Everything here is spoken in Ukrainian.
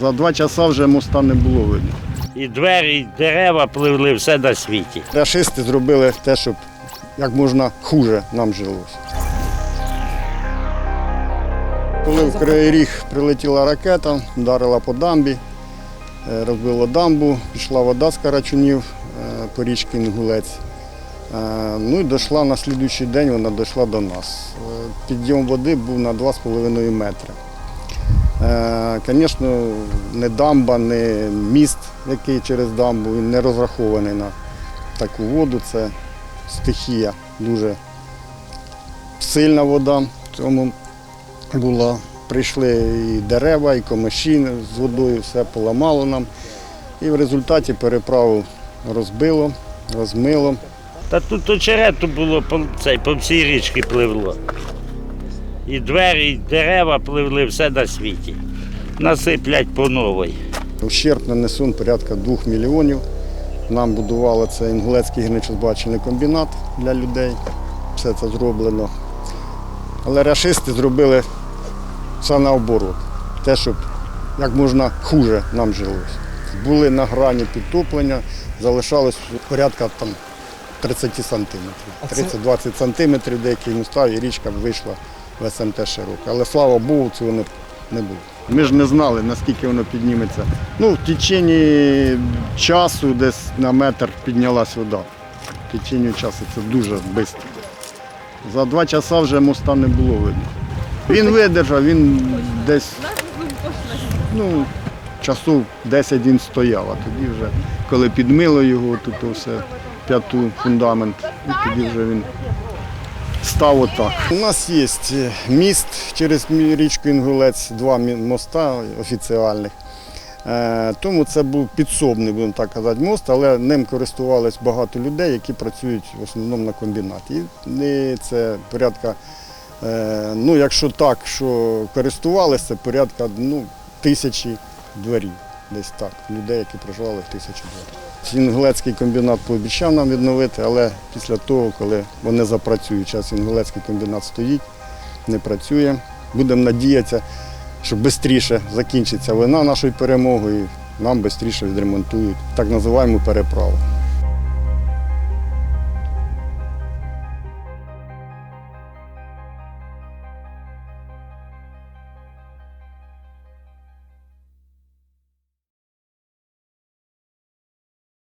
За два часа вже моста не було видно. І двері, і дерева пливли, все на світі. Рашисти зробили те, щоб як можна хуже нам жилося. Коли в Кривий Ріг прилетіла ракета, вдарила по дамбі, е, розбила дамбу, пішла вода з карачунів е, по річці Інгулець. Е, Ну і дійшла на слідуючий день, вона дійшла до нас. Підйом води був на 2,5 метри. Звісно, не дамба, не міст, який через дамбу, він не розрахований на таку воду. Це стихія, дуже сильна вода. В цьому була. Прийшли і дерева, і комиші з водою, все поламало нам. І в результаті переправу розбило, розмило. Та тут очерету було по, цей, по всій річці пливло. І двері, і дерева пливли, все на світі. Насиплять по новій. Ущерб нанесен порядка 2 мільйонів. Нам будували це Інгулецький гірничо-збагачувальний комбінат для людей. Все це зроблено. Але рашисти зробили все наоборот. Те, щоб як можна хуже нам жилося. Були на грані підтоплення, залишалось порядка там 30 сантиметрів. 30-20 сантиметрів деякі міста і річка вийшла в СМТ широко. Але слава Богу, цього не, не було. Ми ж не знали, наскільки воно підніметься. Ну, в течение часу десь на метр піднялась вода. В течение часу це дуже швидко. За два часа вже моста не було видно. Він видержав, він десь ну, часу 10 він стояв, а тоді вже, коли підмило його, тут все, п'яту фундамент, і тоді вже він став отак. У нас є е, міст через річку Інгулець, два моста офіціальних. Е, Тому це був підсобний, будемо так казати, мост, але ним користувалось багато людей, які працюють в основному на комбінаті. І це порядка, е, ну якщо так, що користувалися, порядка ну, тисячі дворів. Десь так, людей, які проживали в тисячі років. Інгулецький комбінат пообіцяв нам відновити, але після того, коли вони запрацюють, зараз Інгулецький комбінат стоїть, не працює. Будемо надіятися, що швидше закінчиться війна нашою перемогою нам швидше відремонтують так називаємо переправу.